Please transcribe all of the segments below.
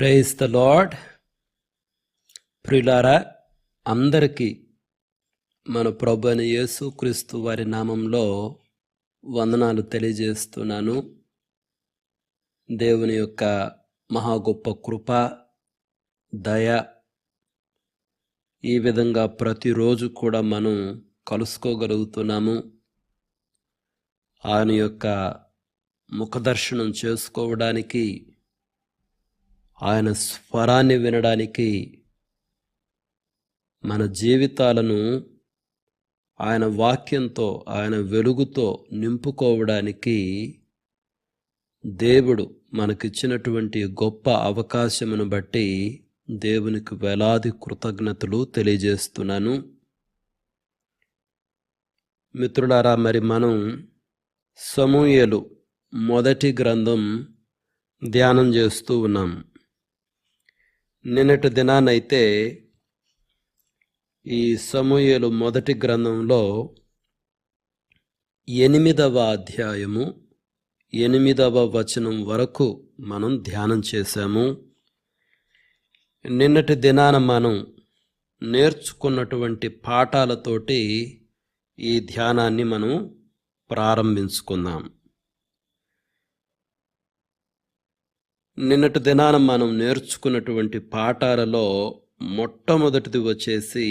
Praise the lord ప్రిలారా అందరికీ మన ప్రభు యేసు యేసుక్రీస్తు వారి నామంలో వందనాలు తెలియజేస్తున్నాను. దేవుని యొక్క మహా గొప్ప కృప దయ ఈ విధంగా ప్రతిరోజు కూడా మనం కలుసుకోగలుగుతున్నాము. ఆయన యొక్క ముఖదర్శనం చేసుకోవడానికి ఆయన స్వరాన్ని వినడానికి మన జీవితాలను ఆయన వాక్యంతో ఆయన వెలుగుతో నింపుకోవడానికి దేవుడు మనకిచ్చినటువంటి గొప్ప అవకాశమును బట్టి దేవునికి వేలాది కృతజ్ఞతలు తెలియజేస్తున్నాను. మిత్రులారా మరి మనం సమూయలు మొదటి గ్రంథం ధ్యానం చేస్తూ ఉన్నాం. నిన్నటి దినానైతే ఈ సమూహలు మొదటి గ్రంథంలో ఎనిమిదవ అధ్యాయము ఎనిమిదవ వచనం వరకు మనం ధ్యానం చేశాము. నిన్నటి దినాన మనం నేర్చుకున్నటువంటి పాఠాలతోటి ఈ ధ్యానాన్ని మనం ప్రారంభించుకుందాం. నిన్నటి దినాన మనం నేర్చుకున్నటువంటి పాఠాలలో మొట్టమొదటిది వచ్చేసి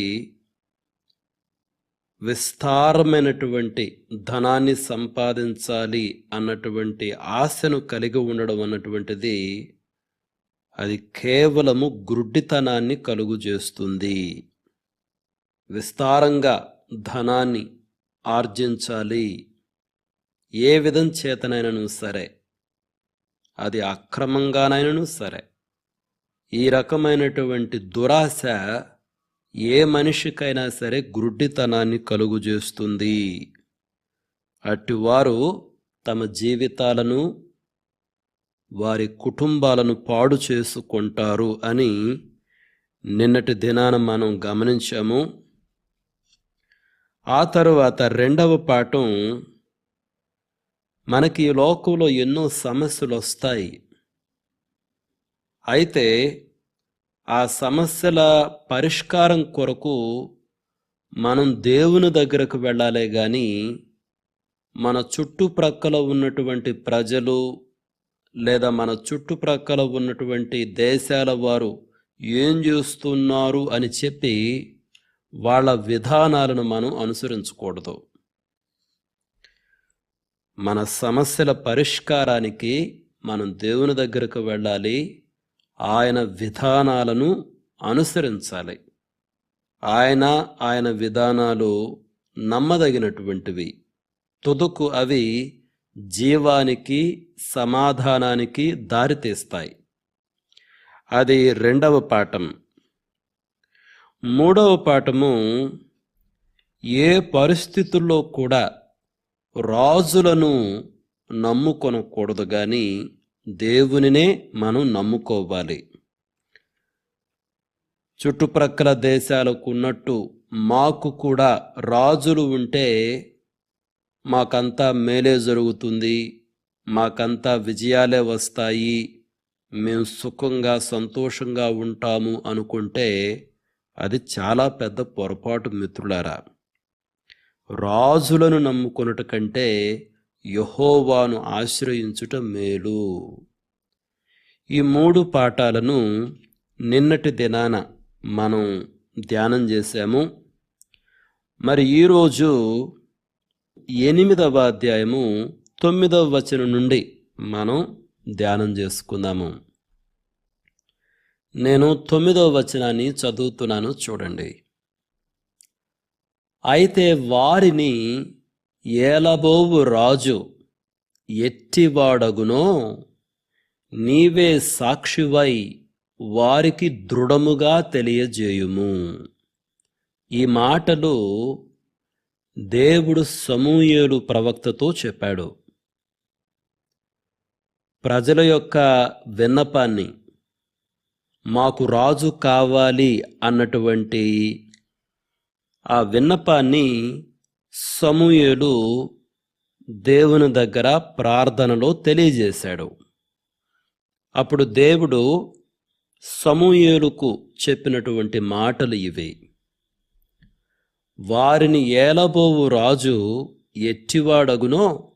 విస్తారమైనటువంటి ధనాన్ని సంపాదించాలి అన్నటువంటి ఆశను కలిగి ఉండడం అన్నటువంటిది అది కేవలము గ్రుడ్డితనాన్ని కలుగు చేస్తుంది. విస్తారంగా ధనాన్ని ఆర్జించాలి. ఏ విధం చేతనైనను సరే అది అక్రమంగానైనను సరే. ఈ రకమైనటువంటి దురాశ ఏ మనిషికైనా సరే గ్రుడ్డితనాన్ని కలుగు చేస్తుంది. అటివారు తమ జీవితాలను వారి కుటుంబాలను పాడు చేసుకుంటారు అని నిన్నటి దినాన మనం గమనించాము. ఆ తరువాత రెండవ పాఠం మనకి ఈ లోకంలో ఎన్నో సమస్యలు వస్తాయి. అయితే ఆ సమస్యల పరిష్కారం కొరకు మనం దేవుని దగ్గరకు వెళ్ళాలే కానీ మన చుట్టుప్రక్కల ఉన్నటువంటి ప్రజలు లేదా మన చుట్టుప్రక్కల ఉన్నటువంటి దేశాల వారు ఏం చేస్తున్నారు అని చెప్పి వాళ్ళ విధానాలను మనం అనుసరించకూడదు. మన సమస్యల పరిష్కారానికి మనం దేవుని దగ్గరకు వెళ్ళాలి. ఆయన విధానాలను అనుసరించాలి. ఆయన ఆయన విధానాలు నమ్మదగినటువంటివి. తుదుకు అవి జీవానికి సమాధానానికి దారితీస్తాయి అది రెండవ పాఠం. మూడవ పాఠము ఏ పరిస్థితుల్లో కూడా రాజులను నమ్ముకొనకూడదు కానీ దేవునినే మనం నమ్ముకోవాలి. చుట్టుప్రక్కల దేశాలకు ఉన్నట్టు మాకు కూడా రాజులు ఉంటే మాకంతా మేలే జరుగుతుంది మాకంతా విజయాలే వస్తాయి మేము సుఖంగా సంతోషంగా ఉంటాము అనుకుంటే అది చాలా పెద్ద పొరపాటు మిత్రులారా. రాజులను నమ్ముకొనుట కంటే యహోవాను ఆశ్రయించుట మేలు. ఈ మూడు పాఠాలను నిన్నటి దినాన మనం ధ్యానం చేశాము. మరి ఈరోజు ఎనిమిదవ అధ్యాయము తొమ్మిదవ వచనం నుండి మనం ధ్యానం చేసుకుందాము. నేను తొమ్మిదవ వచనాన్ని చదువుతున్నాను చూడండి. అయితే వారిని ఏలబోవు రాజు ఎట్టివాడగునో నీవే సాక్షివై వారికి దృఢముగా తెలియజేయుము. ఈ మాటలు దేవుడు సమూయేలు ప్రవక్తతో చెప్పాడు. ప్రజల యొక్క విన్నపాన్ని మాకు రాజు కావాలి అన్నటువంటి ఆ విన్నపాన్ని సమూయేలు దేవుని దగ్గర ప్రార్థనలో తెలియజేశాడు. అప్పుడు దేవుడు సమూయేలుకు చెప్పినటువంటి మాటలు ఇవి. వారిని ఏలబోవు రాజు ఎట్టివాడగునో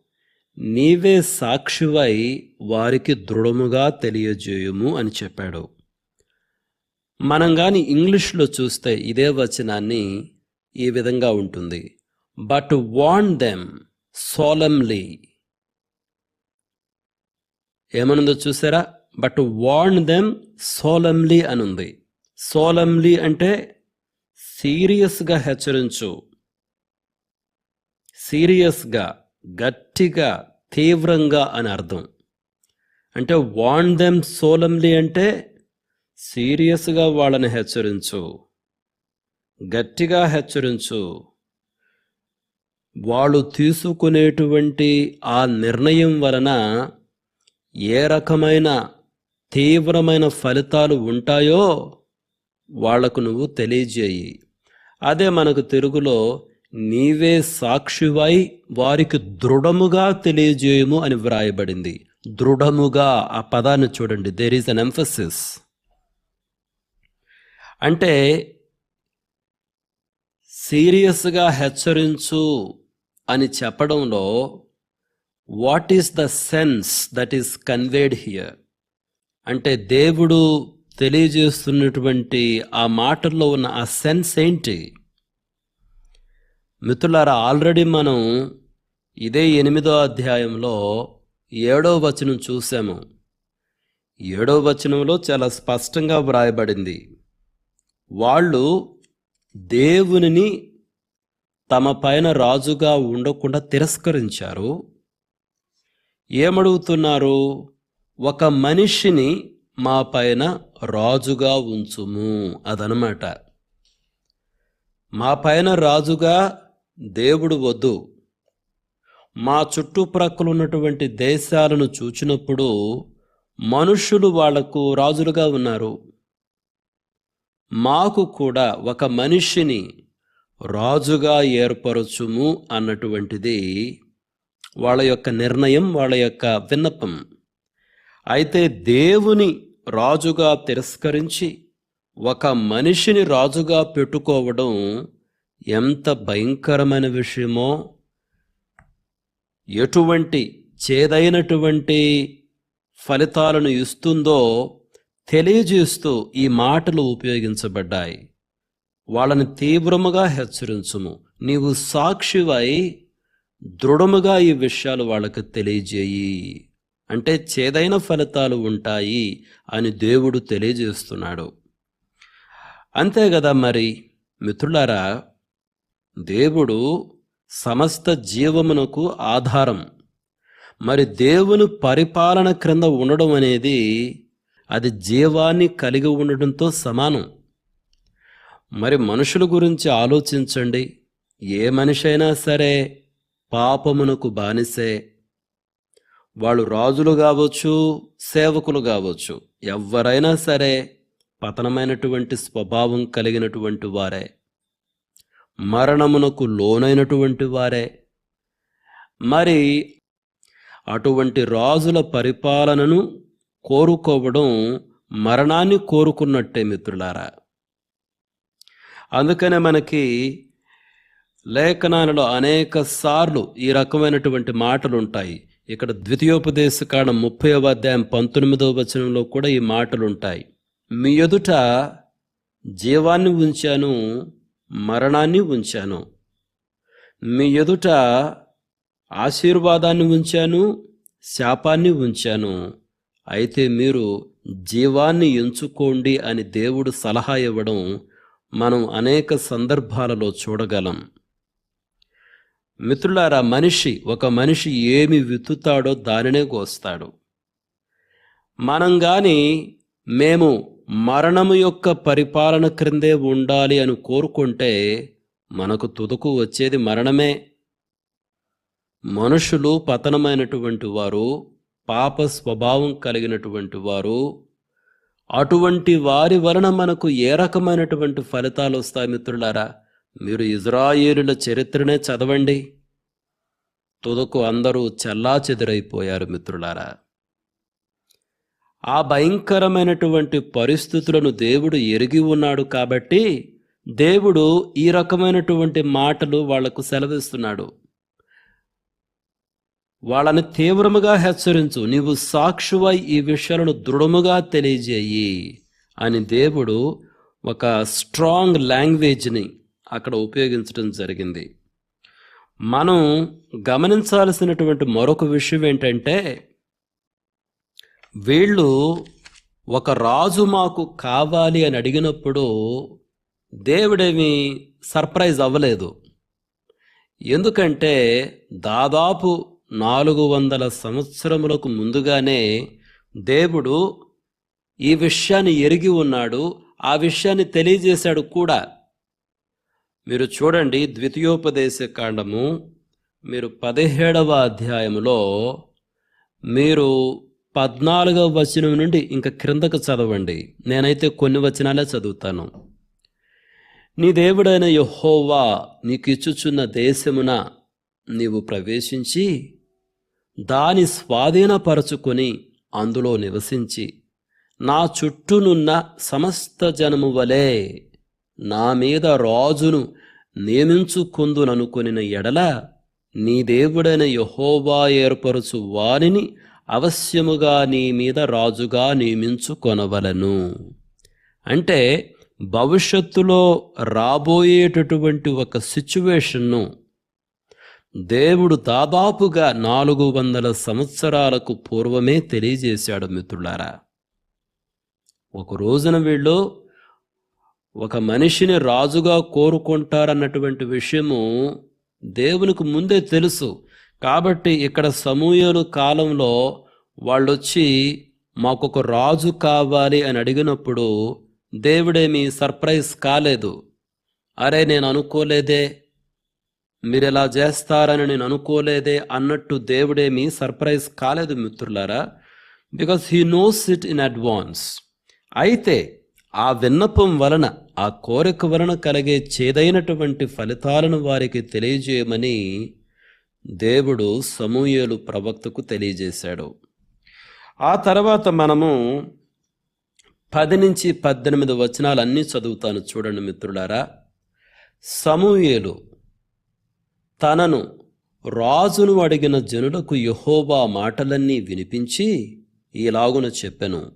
నీవే సాక్షివై వారికి దృఢముగా తెలియజేయుము అని చెప్పాడు. మనం కానీ ఇంగ్లీష్లో చూస్తే ఇదే వచనాన్ని ఈ విధంగా ఉంటుంది. బట్ వాన్ దెమ్ సోలమ్లీ ఏమనుందో చూసారా? బట్ వాన్ దెమ్ సోలమ్లీ అని ఉంది సోలమ్లీ అంటే సీరియస్గా హెచ్చరించు. సీరియస్గా గట్టిగా తీవ్రంగా అని అర్థం. అంటే వాన్ దెమ్ సోలమ్లీ అంటే సీరియస్గా వాళ్ళని హెచ్చరించు. గట్టిగా హెచ్చరించు. వాళ్ళు తీసుకునేటువంటి ఆ నిర్ణయం వలన ఏ రకమైన తీవ్రమైన ఫలితాలు ఉంటాయో వాళ్ళకు నువ్వు తెలియజేయి. అదే మనకు తెలుగులో నీవే సాక్షివై వారికి దృఢముగా తెలియజేయము అని వ్రాయబడింది. దృఢముగా ఆ పదాన్ని చూడండి. దేర్ ఈజ్ అన్ ఎంఫసిస్ అంటే సీరియస్గా హెచ్చరించు అని చెప్పడంలో what is the sense that is conveyed here అంటే దేవుడు తెలియజేస్తున్నటువంటి ఆ మాటల్లో ఉన్న ఆ సెన్స్ ఏంటి? మిత్రులారా ఆల్రెడీ మనం ఇదే ఎనిమిదో అధ్యాయంలో ఏడో వచనం చూసాము. ఏడో వచనంలో చాలా స్పష్టంగా వ్రాయబడింది. వాళ్ళు దేవునిని తమ పైన రాజుగా ఉండకుండా తిరస్కరించారు. ఏమడుగుతున్నారు? ఒక మనిషిని మా పైన రాజుగా ఉంచుము అదనమాట మా పైన రాజుగా దేవుడు వద్దు. మా చుట్టుప్రక్కల ఉన్నటువంటి దేశాలను చూచినప్పుడు మనుషులు వాళ్ళకు రాజులుగా ఉన్నారు. మాకు కూడా ఒక మనిషిని రాజుగా ఏర్పరచుము అన్నటువంటిది వాళ్ళ యొక్క నిర్ణయం వాళ్ళ యొక్క విన్నపం. అయితే దేవుని రాజుగా తిరస్కరించి ఒక మనిషిని రాజుగా పెట్టుకోవడం ఎంత భయంకరమైన విషయమో! ఎటువంటి చేదైనటువంటి ఫలితాలను ఇస్తుందో తెలియజేస్తూ ఈ మాటలు ఉపయోగించబడ్డాయి. వాళ్ళని తీవ్రముగా హెచ్చరించుము. నీవు సాక్షివై దృఢముగా ఈ విషయాలు వాళ్ళకు తెలియజేయి. అంటే చేదైన ఫలితాలు ఉంటాయి అని దేవుడు తెలియజేస్తున్నాడు. అంతే కదా మరి మిత్రులారా దేవుడు సమస్త జీవమునకు ఆధారం. మరి దేవుని పరిపాలన క్రింద ఉండడం అనేది అది జీవాన్ని కలిగి ఉండటంతో సమానం. మరి మనుషుల గురించి ఆలోచించండి. ఏ మనిషి అయినా సరే పాపమునకు బానిసే. వాళ్ళు రాజులు కావచ్చు సేవకులు కావచ్చు ఎవరైనా సరే పతనమైనటువంటి స్వభావం కలిగినటువంటి వారే. మరణమునకు లోనైనటువంటి వారే. మరి అటువంటి రాజుల పరిపాలనను కోరుకోవడం మరణాన్ని కోరుకున్నట్టే మిత్రులారా. అందుకనే మనకి లేఖనాలలో అనేక సార్లు ఈ రకమైనటువంటి మాటలు ఉంటాయి. ఇక్కడ ద్వితీయోపదేశ కాండం ముప్పైవ అధ్యాయం పంతొమ్మిదవ వచనంలో కూడా ఈ మాటలు ఉంటాయి. మీ ఎదుట జీవాన్ని ఉంచాను మరణాన్ని ఉంచాను. మీ ఎదుట ఆశీర్వాదాన్ని ఉంచాను శాపాన్ని ఉంచాను. అయితే మీరు జీవాన్ని ఎంచుకోండి అని దేవుడు సలహా ఇవ్వడం మనం అనేక సందర్భాలలో చూడగలం. మిత్రులారా మనిషి ఒక మనిషి ఏమి విత్తుతాడో దానినే కోస్తాడు మనం గాని మేము మరణము యొక్క పరిపాలన క్రిందే ఉండాలి అని కోరుకుంటే మనకు తుదకు వచ్చేది మరణమే. మనుషులు పతనమైనటువంటి వారు పాప స్వభావం కలిగినటువంటి వారు అటువంటి వారి వలన మనకు ఏ రకమైనటువంటి ఫలితాలు వస్తాయి మిత్రులారా? మీరు ఇజ్రాయేలుల చరిత్రనే చదవండి. తుదకు అందరూ చల్లా చెదిరైపోయారు మిత్రులారా. ఆ భయంకరమైనటువంటి పరిస్థితులను దేవుడు ఎరిగి ఉన్నాడు కాబట్టి దేవుడు ఈ రకమైనటువంటి మాటలు వాళ్ళకు సెలవిస్తున్నాడు. వాళ్ళని తీవ్రముగా హెచ్చరించు. నీవు సాక్షువై ఈ విషయాలను దృఢముగా తెలియజేయి అని దేవుడు ఒక స్ట్రాంగ్ లాంగ్వేజ్ని అక్కడ ఉపయోగించడం జరిగింది. మనం గమనించాల్సినటువంటి మరొక విషయం ఏంటంటే వీళ్ళు ఒక రాజు మాకు కావాలి అని అడిగినప్పుడు దేవుడేమి సర్ప్రైజ్ అవ్వలేదు. ఎందుకంటే దాదాపు నాలుగు వందల సంవత్సరములకు ముందుగానే దేవుడు ఈ విషయాన్ని ఎరిగి ఉన్నాడు ఆ విషయాన్ని తెలియజేశాడు కూడా. మీరు చూడండి ద్వితీయోపదేశ కాండము మీరు పదిహేడవ అధ్యాయములో మీరు పద్నాలుగవ వచనం నుండి ఇంకా క్రిందకు చదవండి. నేనైతే కొన్ని వచనాలే చదువుతాను. నీ దేవుడైన యహోవా నీకు ఇచ్చుచున్న దేశమున నీవు ప్రవేశించి దాని స్వాధీనపరచుకొని అందులో నివసించి నా చుట్టూనున్న సమస్త జనము వలె నా మీద రాజును నియమించుకుందుననుకొనిన ఎడల నీ దేవుడైన యహోవా ఏర్పరచు వానిని అవశ్యముగా నీ మీద రాజుగా నియమించుకొనవలను. అంటే భవిష్యత్తులో రాబోయేటటువంటి ఒక సిచ్యువేషన్ను దేవుడు దాదాపుగా నాలుగు వందల సంవత్సరాలకు పూర్వమే తెలియజేశాడు మిత్రులారా. ఒక రోజున వీళ్ళు ఒక మనిషిని రాజుగా కోరుకుంటారన్నటువంటి విషయము దేవునికి ముందే తెలుసు. కాబట్టి ఇక్కడ సమూహలు కాలంలో వాళ్ళొచ్చి మాకొక రాజు కావాలి అని అడిగినప్పుడు దేవుడేమీ సర్ప్రైజ్ కాలేదు. అరే నేను అనుకోలేదే మీరు ఎలా చేస్తారని నేను అనుకోలేదే అన్నట్టు దేవుడేమి సర్ప్రైజ్ కాలేదు మిత్రులారా. Because he knows it in advance అయితే ఆ విన్నపం వలన ఆ కోరిక వలన కలిగే చేదైనటువంటి ఫలితాలను వారికి తెలియజేయమని దేవుడు సమూయేలు ప్రవక్తకు తెలియజేశాడు. ఆ తర్వాత మనము పది నుంచి పద్దెనిమిది వచనాలు అన్నీ చదువుతాను చూడండి మిత్రులారా. సమూయేలు తనను రాజును అడిగిన జనులకు యహోబా మాటలన్నీ వినిపించి ఇలాగున చెప్పెను.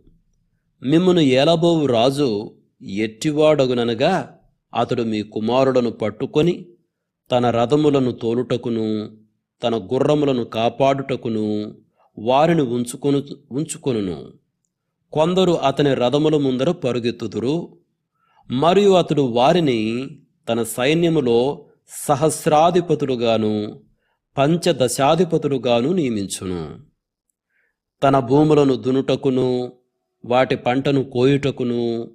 మిమ్మను ఏలబోవు రాజు ఎట్టివాడగుననగా అతడు మీ కుమారులను పట్టుకొని తన రథములను తోలుటకును తన గుర్రములను కాపాడుటకును వారిని ఉంచుకొను ఉంచుకొనును. కొందరు అతని రథముల ముందర పరుగెత్తుదురు. మరియు అతడు వారిని తన సైన్యములో సహస్రాధిపతులుగాను పంచదశాధిపతులుగాను నియమించును. తన భూములను దునుటకును వాటి పంటను కోయుటకును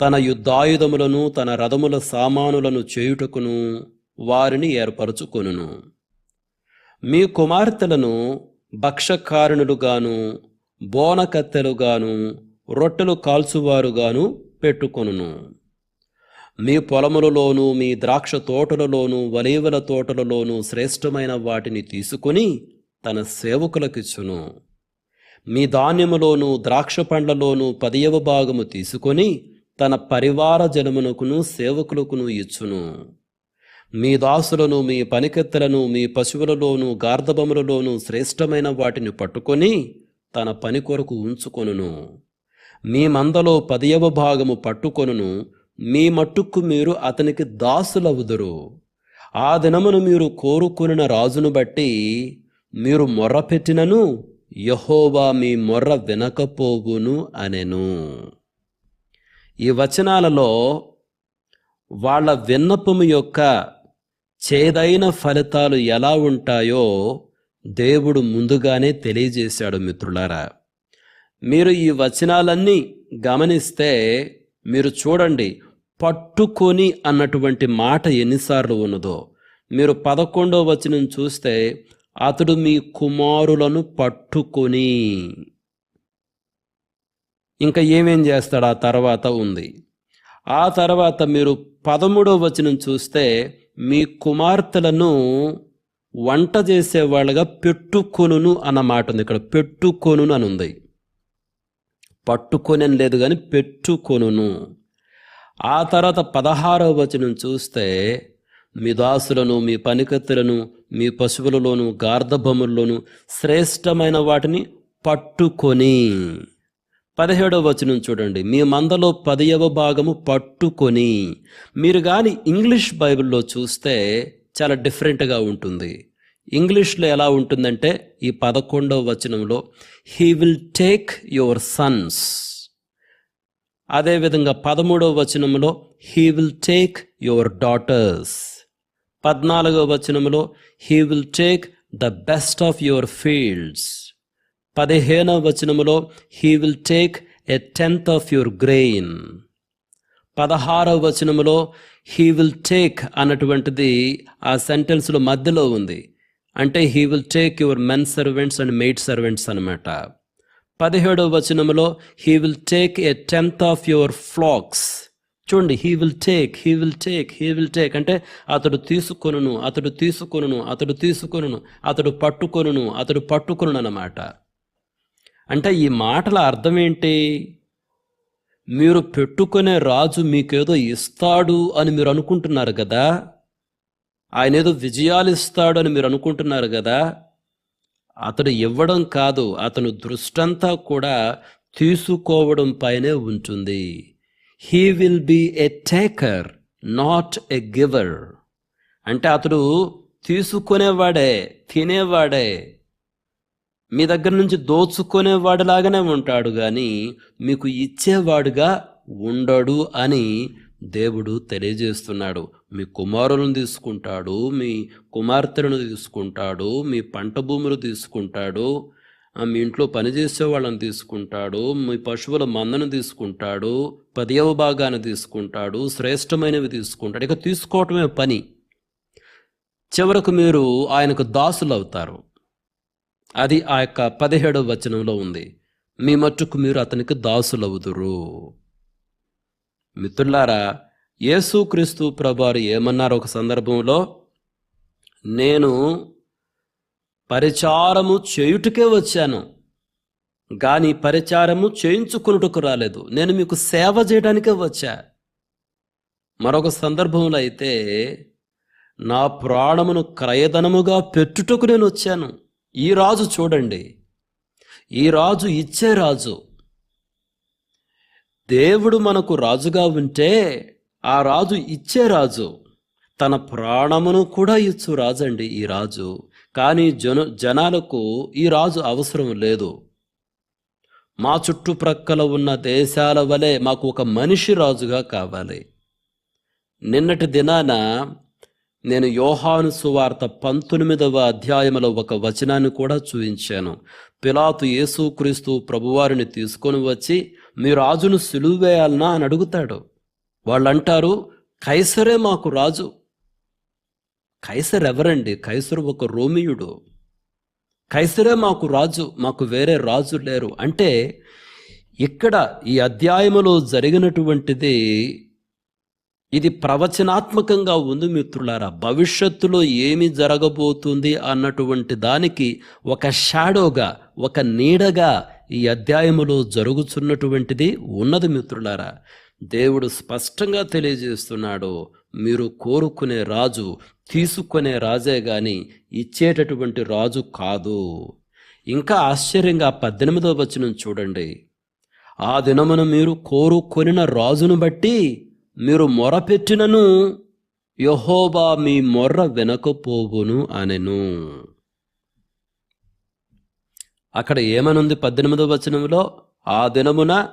తన యుద్ధాయుధములను తన రథముల సామానులను చేయుటకును వారిని ఏర్పరచుకొనును. మీ కుమార్తెలను భక్షకారుణులుగాను బోనకత్తెలుగాను రొట్టెలు కాల్చువారుగాను పెట్టుకొనును. మీ పొలములలోను మీ ద్రాక్ష తోటలలోను వలీవల తోటలలోను శ్రేష్టమైన వాటిని తీసుకొని తన సేవకులకిచ్చును. మీ ధాన్యములోను ద్రాక్ష పండ్లలోను పదియవ భాగము తీసుకొని తన పరివార జనమునకును సేవకులకును ఇచ్చును. మీ దాసులను మీ పనికెత్తలను మీ పశువులలోను గార్ధబములలోను శ్రేష్టమైన వాటిని పట్టుకొని తన పని కొరకు ఉంచుకొనును. మీ మందలో పదియవ భాగము పట్టుకొనును. మీ మట్టుకు మీరు అతనికి దాసులవుదురు. ఆ దినమును మీరు కోరుకున్న రాజును బట్టి మీరు మొర్ర పెట్టినను యహోవా మీ మొర్ర వినకపోవును అనెను. ఈ వచనాలలో వాళ్ళ విన్నపము యొక్క చేదైన ఫలితాలు ఎలా ఉంటాయో దేవుడు ముందుగానే తెలియజేశాడు మిత్రులారా. మీరు ఈ వచనాలన్నీ గమనిస్తే మీరు చూడండి పట్టుకొని అన్నటువంటి మాట ఎన్నిసార్లు ఉన్నదో? మీరు పదకొండో వచనం చూస్తే అతడు మీ కుమారులను పట్టుకొని. ఇంకా ఏమేం చేస్తాడు? ఆ తర్వాత ఉంది. ఆ తర్వాత మీరు పదమూడో వచనం చూస్తే మీ కుమార్తెలను వంట చేసేవాళ్ళగా పెట్టుకొనును అన్న మాట ఉంది ఇక్కడ. పెట్టుకొనును అని ఉంది. పట్టుకొని లేదు కానీ పెట్టుకొనును. ఆ తర్వాత పదహారవ వచనం చూస్తే మీ దాసులను మీ పనికత్తులను మీ పశువులలోను గార్ధబొమ్మల్లోను శ్రేష్టమైన వాటిని పట్టుకొని. పదిహేడవ వచనం చూడండి. మీ మందలో పదియవ భాగము పట్టుకొని. మీరు కానీ ఇంగ్లీష్ బైబిల్లో చూస్తే చాలా డిఫరెంట్గా ఉంటుంది. ఇంగ్లీష్లో ఎలా ఉంటుందంటే ఈ పదకొండవ వచనంలో he will take your sons అదేవిధంగా పదమూడవ వచనంలో he will take your daughters పద్నాలుగవ వచనంలో he will take the best of your fields పదిహేనవ వచనములో he will take a tenth of your grain పదహారవ వచనములో హీ విల్ టేక్ అన్నటువంటిది ఆ సెంటెన్స్లో మధ్యలో ఉంది. అంటే he will take your men servants and maid servants అనమాట పదిహేడవ వచనములో he will take a tenth of your flocks చూడండి he will take he will take he will take అంటే అతడు తీసుకొనును అతడు తీసుకొనును అతడు తీసుకొనును అతడు పట్టుకొనును అతడు పట్టుకొనును అన్నమాట. అంటే ఈ మాటల అర్థం ఏంటి? మీరు పెట్టుకునే రాజు మీకేదో ఇస్తాడు అని మీరు అనుకుంటున్నారు కదా? ఆయన ఏదో విజయాలు ఇస్తాడు అని మీరు అనుకుంటున్నారు కదా? అతడు ఇవ్వడం కాదు అతను దృష్టంతా కూడా తీసుకోవడం పైనే ఉంటుంది. He will be a taker not a giver అంటే అతడు తీసుకునేవాడే తినేవాడే. మీ దగ్గర నుంచి దోచుకునేవాడిలాగానే ఉంటాడు కానీ మీకు ఇచ్చేవాడుగా ఉండడు అని దేవుడు తెలియజేస్తున్నాడు. మీ కుమారులను తీసుకుంటాడు మీ కుమార్తెలను తీసుకుంటాడు మీ పంట భూములు తీసుకుంటాడు మీ ఇంట్లో పనిచేసే వాళ్ళని తీసుకుంటాడు మీ పశువుల మందను తీసుకుంటాడు పదియవ భాగాన్ని తీసుకుంటాడు శ్రేష్టమైనవి తీసుకుంటాడు. ఇక తీసుకోవటమే పని. చివరకు మీరు ఆయనకు దాసులు అవుతారు అది ఆ యొక్క పదిహేడవ వచనంలో ఉంది. మీ మట్టుకు మీరు అతనికి దాసులవుదురు. మిత్రులారా యేసుక్రీస్తు ప్రభువారు ఏమన్నారు ఒక సందర్భంలో? నేను పరిచారము చేయుటకే వచ్చాను కానీ పరిచారము చేయించుకున్నట్టుకు రాలేదు. నేను మీకు సేవ చేయడానికే వచ్చా. మరొక సందర్భంలో అయితే నా ప్రాణమును క్రయధనముగా పెట్టుటకు నేను వచ్చాను. ఈ రాజు చూడండి. ఈ రాజు ఇచ్చే రాజు. దేవుడు మనకు రాజుగా ఉంటే ఆ రాజు ఇచ్చే రాజు తన ప్రాణమును కూడా ఇచ్చు రాజండి ఈ రాజు. కానీ జన జనాలకు ఈ రాజు అవసరం లేదు. మా చుట్టుప్రక్కల ఉన్న దేశాల వలె మాకు ఒక మనిషి రాజుగా కావాలి. నిన్నటి దినాన నేను యోహాను సువార్త పంతొమ్మిదవ అధ్యాయములో ఒక వచనాన్ని కూడా చూపించాను. పిలాతు యేసుక్రీస్తు ప్రభువారిని తీసుకొని వచ్చి మీ రాజును సులువు వేయాలనా అని అడుగుతాడు. వాళ్ళు అంటారు కైసరే మాకు రాజు. కైసర్ ఎవరండి కైసరు ఒక రోమియుడు. కైసరే మాకు రాజు మాకు వేరే రాజు లేరు. అంటే ఇక్కడ ఈ అధ్యాయములో జరిగినటువంటిది ఇది ప్రవచనాత్మకంగా ఉంది మిత్రులారా. భవిష్యత్తులో ఏమి జరగబోతుంది అన్నటువంటి దానికి ఒక షాడోగా ఒక నీడగా ఈ అధ్యాయములో జరుగుతున్నటువంటిది ఉన్నది మిత్రులారా. దేవుడు స్పష్టంగా తెలియజేస్తున్నాడు మీరు కోరుకునే రాజు తీసుకునే రాజే గాని ఇచ్చేటటువంటి రాజు కాదు. ఇంకా ఆశ్చర్యంగా పద్దెనిమిదవ వచనం చూడండి. ఆ దినమున మీరు కోరుకొనిన రాజును బట్టి మీరు మొరపెట్టినను యహోబా మీ మొర్ర వెనకపోవును అనెను. అక్కడ ఏమనుంది పద్దెనిమిదవ వచనంలో? ఆ దినమున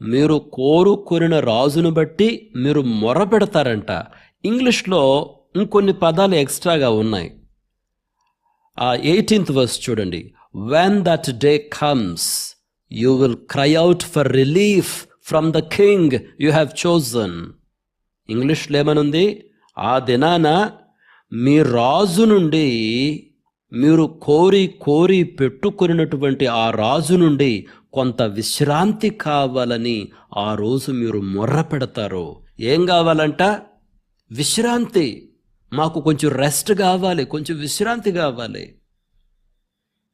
మీరు కోరుకొనిన రాజును బట్టి మీరు మొర పెడతారంట ఇంగ్లీష్లో ఇంకొన్ని పదాలు ఎక్స్ట్రాగా ఉన్నాయి. ఆ ఎయిటీన్త్ వర్స్ చూడండి. When that day comes you will cry out for relief from the king you have chosen ఇంగ్లీష్లో ఏమనుంది? ఆ దినాన మీ రాజు నుండి మీరు కోరి కోరి పెట్టుకున్నటువంటి ఆ రాజు నుండి కొంత విశ్రాంతి కావాలని ఆ రోజు మీరు మొర్ర పెడతారు. ఏం కావాలంట? విశ్రాంతి. మాకు కొంచెం రెస్ట్ కావాలి కొంచెం విశ్రాంతి కావాలి.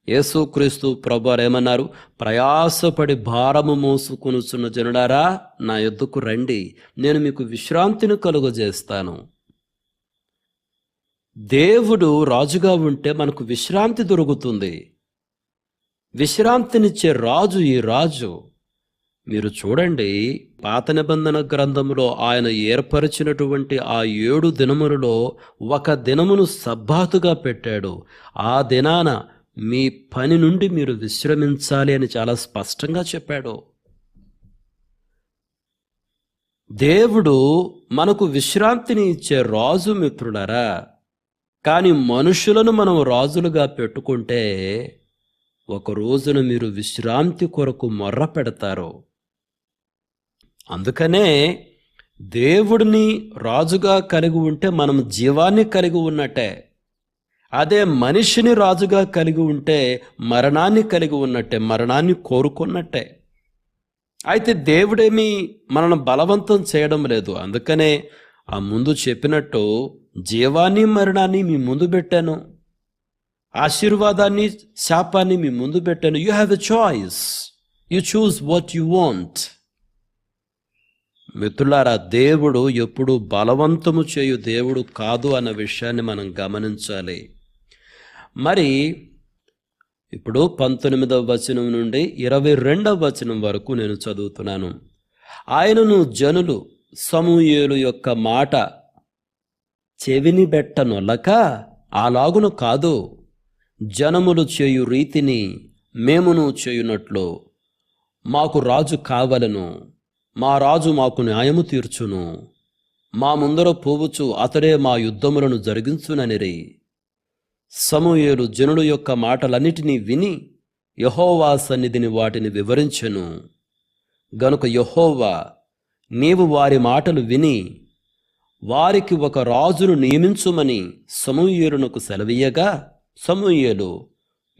యేసుక్రీస్తు ప్రభువారు ఏమన్నారు? ప్రయాసపడి భారము మోసుకొనుచున్న జనుడారా నా ఎద్దుకు రండి నేను మీకు విశ్రాంతిని కలుగజేస్తాను. దేవుడు రాజుగా ఉంటే మనకు విశ్రాంతి దొరుకుతుంది. విశ్రాంతినిచ్చే రాజు ఈ రాజు. మీరు చూడండి పాత నిబంధన గ్రంథములో ఆయన ఏర్పరిచినటువంటి ఆ ఏడు దినములలో ఒక దినమును సబ్బాతుగా పెట్టాడు. ఆ దినాన మీ పని నుండి మీరు విశ్రమించాలి అని చాలా స్పష్టంగా చెప్పాడు. దేవుడు మనకు విశ్రాంతిని ఇచ్చే రాజు మిత్రులరా కానీ మనుషులను మనం రాజులుగా పెట్టుకుంటే ఒక రోజున మీరు విశ్రాంతి కొరకు మొర్ర పెడతారు. అందుకనే దేవుడిని రాజుగా కలిగి ఉంటే మనం జీవాన్ని కలిగి ఉన్నట్టే. అదే మనిషిని రాజుగా కలిగి ఉంటే మరణాన్ని కలిగి ఉన్నట్టే మరణాన్ని కోరుకున్నట్టే. అయితే దేవుడేమి మనల్ని బలవంతం చేయడం లేదు. అందుకనే ఆ ముందు చెప్పినట్టు జీవాన్ని మరణాన్ని మీ ముందు పెట్టాను. ఆశీర్వాదాన్ని శాపాన్ని మీ ముందు పెట్టాను. You have a choice you choose what you want మిత్రులారా దేవుడు ఎప్పుడు బలవంతము చేయు దేవుడు కాదు అన్న విషయాన్ని మనం గమనించాలి. మరి ఇప్పుడు పంతొమ్మిదవ వచనం నుండి ఇరవై రెండవ వచనం వరకు నేను చదువుతున్నాను. ఆయనను జనులు సమూయేలు యొక్క మాట చెవిని బెట్టనొల్లక అలాగును కాదు. జనములు చేయు రీతిని మేమును చేయునట్లు మాకు రాజు కావలను. మా రాజు మాకు న్యాయము తీర్చును. మా ముందర పోవచ్చు అతడే మా యుద్ధములను జరిగించుననిరి. సమూయేలు జనుడు యొక్క మాటలన్నిటినీ విని యహోవా సన్నిధిని వాటిని వివరించెను. గనుక యహోవా నీవు వారి మాటలు విని వారికి ఒక రాజును నియమించుమని సమూయేలునకు సెలవీయగా సమూయేలు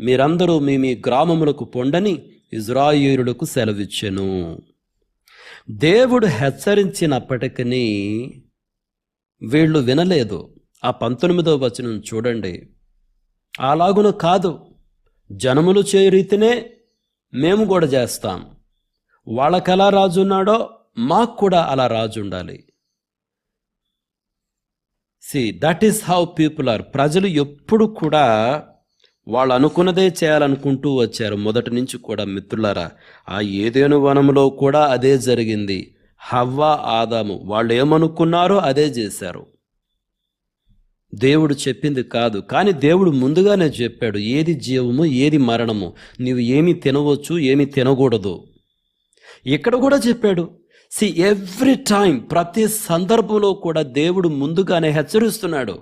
మీరందరూ మీ మీ గ్రామములకు పొండని ఇజ్రాయేలులకు సెలవిచ్చెను. దేవుడు హెచ్చరించినప్పటికీ వీళ్ళు వినలేదు. ఆ పంతొమ్మిదవ వచనం చూడండి. అలాగును కాదు జనములు చే రీతినే మేము కూడా చేస్తాం. వాళ్ళకి ఎలా రాజు ఉన్నాడో మాకు కూడా అలా రాజు ఉండాలి see that is how people are ప్రజలు ఎప్పుడు కూడా వాళ్ళు అనుకున్నదే చేయాలనుకుంటూ వచ్చారు. మొదటి నుంచి కూడా మిత్రులారా ఆ ఏదేను వనంలో కూడా అదే జరిగింది. హవ్వ ఆదాము వాళ్ళు ఏమనుకున్నారో అదే చేశారు. దేవుడు చెప్పింది కాదు. కానీ దేవుడు ముందుగానే చెప్పాడు ఏది జీవము ఏది మరణము. నీవు ఏమి తినవచ్చు ఏమి తినకూడదు. ఇక్కడ కూడా చెప్పాడు సి ఎవ్రీ టైం ప్రతి సందర్భంలో కూడా దేవుడు ముందుగానే హెచ్చరిస్తున్నాడు.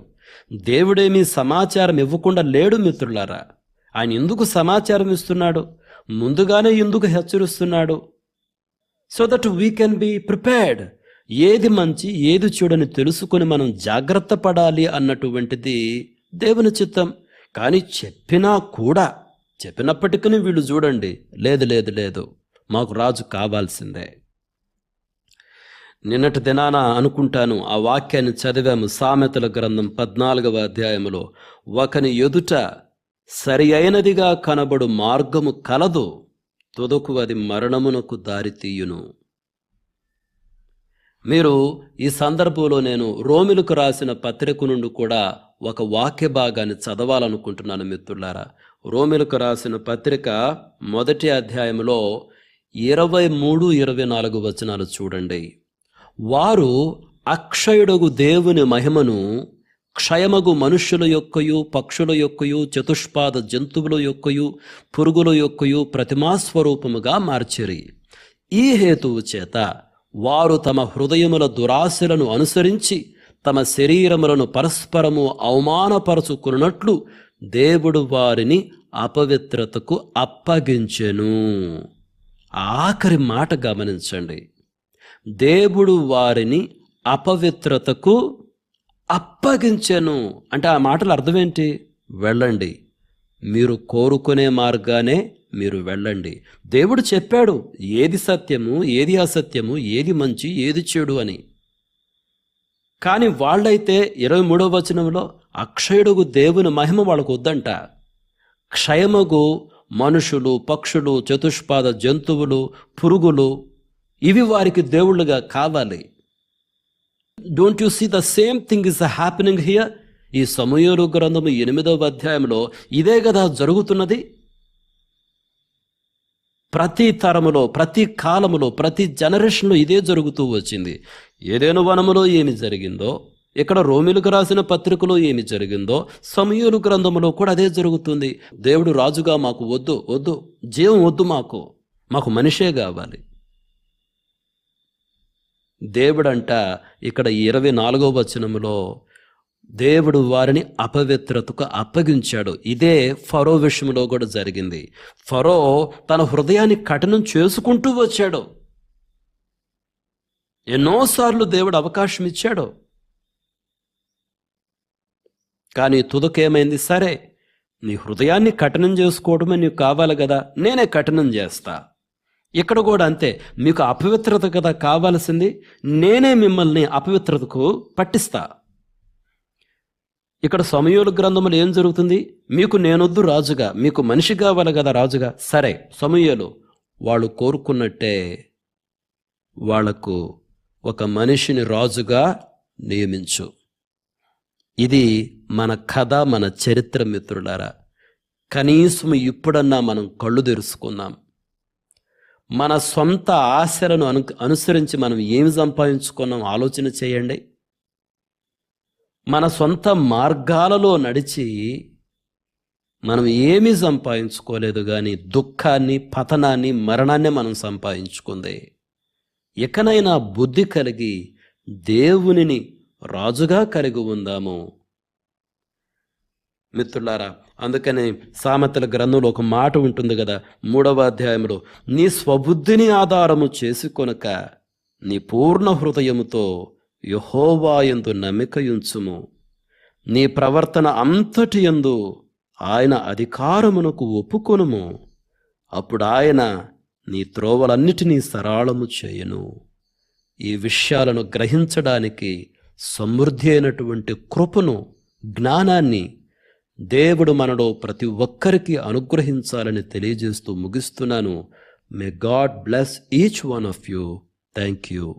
దేవుడేమీ సమాచారం ఇవ్వకుండా లేడు మిత్రులారా. ఆయన ఎందుకు సమాచారం ఇస్తున్నాడు? ముందుగానే ఎందుకు హెచ్చరిస్తున్నాడు? So that we can be prepared ఏది మంచి ఏది చెడుని తెలుసుకొని మనం జాగ్రత్త పడాలి అన్నటువంటిది దేవుని చిత్తం. కానీ చెప్పినా కూడా చెప్పినప్పటికీ వీళ్ళు చూడండి. లేదు లేదు లేదు. మాకు రాజు కావాల్సిందే. నిన్నటి దినాన అనుకుంటాను ఆ వాక్యాన్ని చదివాము సామెతల గ్రంథం పద్నాలుగవ అధ్యాయములో. ఒకని ఎదుట సరి అయినదిగా కనబడు మార్గము కలదు తుదకు అది మరణమునకు దారితీయును మీరు ఈ సందర్భంలో నేను రోమిలకు రాసిన పత్రిక నుండి కూడా ఒక వాక్య భాగాన్ని చదవాలనుకుంటున్నాను మిత్రులారా. రోమిలకు రాసిన పత్రిక మొదటి అధ్యాయంలో ఇరవై మూడు ఇరవై నాలుగు వచనాలు చూడండి. వారు అక్షయుడగు దేవుని మహిమను క్షయమగు మనుష్యుల యొక్కయు పక్షుల యొక్కయు చతుష్పాద జంతువుల యొక్కయు పురుగుల యొక్కయు ప్రతిమాస్వరూపముగా మార్చిరి. ఈ హేతువు చేత వారు తమ హృదయముల దురాశలను అనుసరించి తమ శరీరములను పరస్పరము అవమానపరచుకున్నట్లు దేవుడు వారిని అపవిత్రతకు అప్పగించెను. ఆఖరి మాట గమనించండి. దేవుడు వారిని అపవిత్రతకు అప్పగించెను. అంటే ఆ మాటల అర్థం ఏంటి వెళ్ళండి. మీరు కోరుకునే మార్గానే మీరు వెళ్ళండి. దేవుడు చెప్పాడు ఏది సత్యము ఏది అసత్యము ఏది మంచి ఏది చెడు అని. కానీ వాళ్ళైతే ఇరవై మూడవ వచనంలో అక్షయుడుగు దేవుని మహిమ వాళ్ళకు వద్దంట. క్షయముగు మనుషులు పక్షులు చతుష్పాద జంతువులు పురుగులు ఇవి వారికి దేవుళ్ళుగా కావాలి. Don't you see the same thing is happening here ఈ సమయోలు గ్రంథము ఎనిమిదవ అధ్యాయంలో ఇదే కదా జరుగుతున్నది? ప్రతి తరములో ప్రతి కాలములో ప్రతి జనరేషన్లో ఇదే జరుగుతూ వచ్చింది. ఏదేను వనములో ఏమి జరిగిందో ఇక్కడ రోమిలకు రాసిన పత్రికలో ఏమి జరిగిందో సమయూలు గ్రంథములో కూడా అదే జరుగుతుంది. దేవుడు రాజుగా మాకు వద్దు వద్దు జీవం వద్దు మాకు. మాకు మనిషే కావాలి. దేవుడంట ఇక్కడ ఇరవై నాలుగో వచనములో దేవుడు వారిని అపవిత్రతకు అప్పగించాడు. ఇదే ఫరో విషయంలో కూడా జరిగింది. ఫరో తన హృదయాన్ని కఠినం చేసుకుంటూ వచ్చాడు. ఎన్నోసార్లు దేవుడు అవకాశం ఇచ్చాడు. కానీ తుదకేమైంది? సరే నీ హృదయాన్ని కఠినం చేసుకోవడమే నీకు కావాలి కదా నేనే కఠినం చేస్తా. ఇక్కడ కూడా అంతే. మీకు అపవిత్రత కదా కావాల్సింది నేనే మిమ్మల్ని అపవిత్రతకు పట్టిస్తా. ఇక్కడ సమయోలు గ్రంథములు ఏం జరుగుతుంది? మీకు నేనొద్దు రాజుగా మీకు మనిషి కావాలి కదా రాజుగా. సరే సమూహలు వాళ్ళు కోరుకున్నట్టే వాళ్ళకు ఒక మనిషిని రాజుగా నియమించు. ఇది మన కథ మన చరిత్ర మిత్రులారా. కనీసం ఇప్పుడన్నా మనం కళ్ళు తెరుచుకున్నాం మన సొంత ఆశలను అను అనుసరించి మనం ఏమి సంపాదించుకున్నాం ఆలోచన చేయండి. మన సొంత మార్గాలలో నడిచి మనం ఏమీ సంపాదించుకోలేదు కానీ దుఃఖాన్ని పతనాన్ని మరణాన్ని మనం సంపాదించుకుంది. ఇకనైనా బుద్ధి కలిగి దేవునిని రాజుగా కలిగి ఉందాము. మిత్రులారా అందుకని సామెతల గ్రంథంలో ఒక మాట ఉంటుంది కదా మూడవ అధ్యాయంలో నీ స్వబుద్ధిని ఆధారము చేసుకొనక నీ పూర్ణ హృదయముతో యహోవాయందు నమ్మికయుంచుము. నీ ప్రవర్తన అంతటి యందు ఆయన అధికారమునకు ఒప్పుకొనుము. అప్పుడు ఆయన నీ త్రోవలన్నిటినీ సరాళము చేయను. ఈ విషయాలను గ్రహించడానికి సమృద్ధి అయినటువంటి కృపను జ్ఞానాన్ని దేవుడు మనలో ప్రతి ఒక్కరికి అనుగ్రహించాలని తెలియజేస్తూ ముగిస్తున్నాను. May God bless each one of you thank you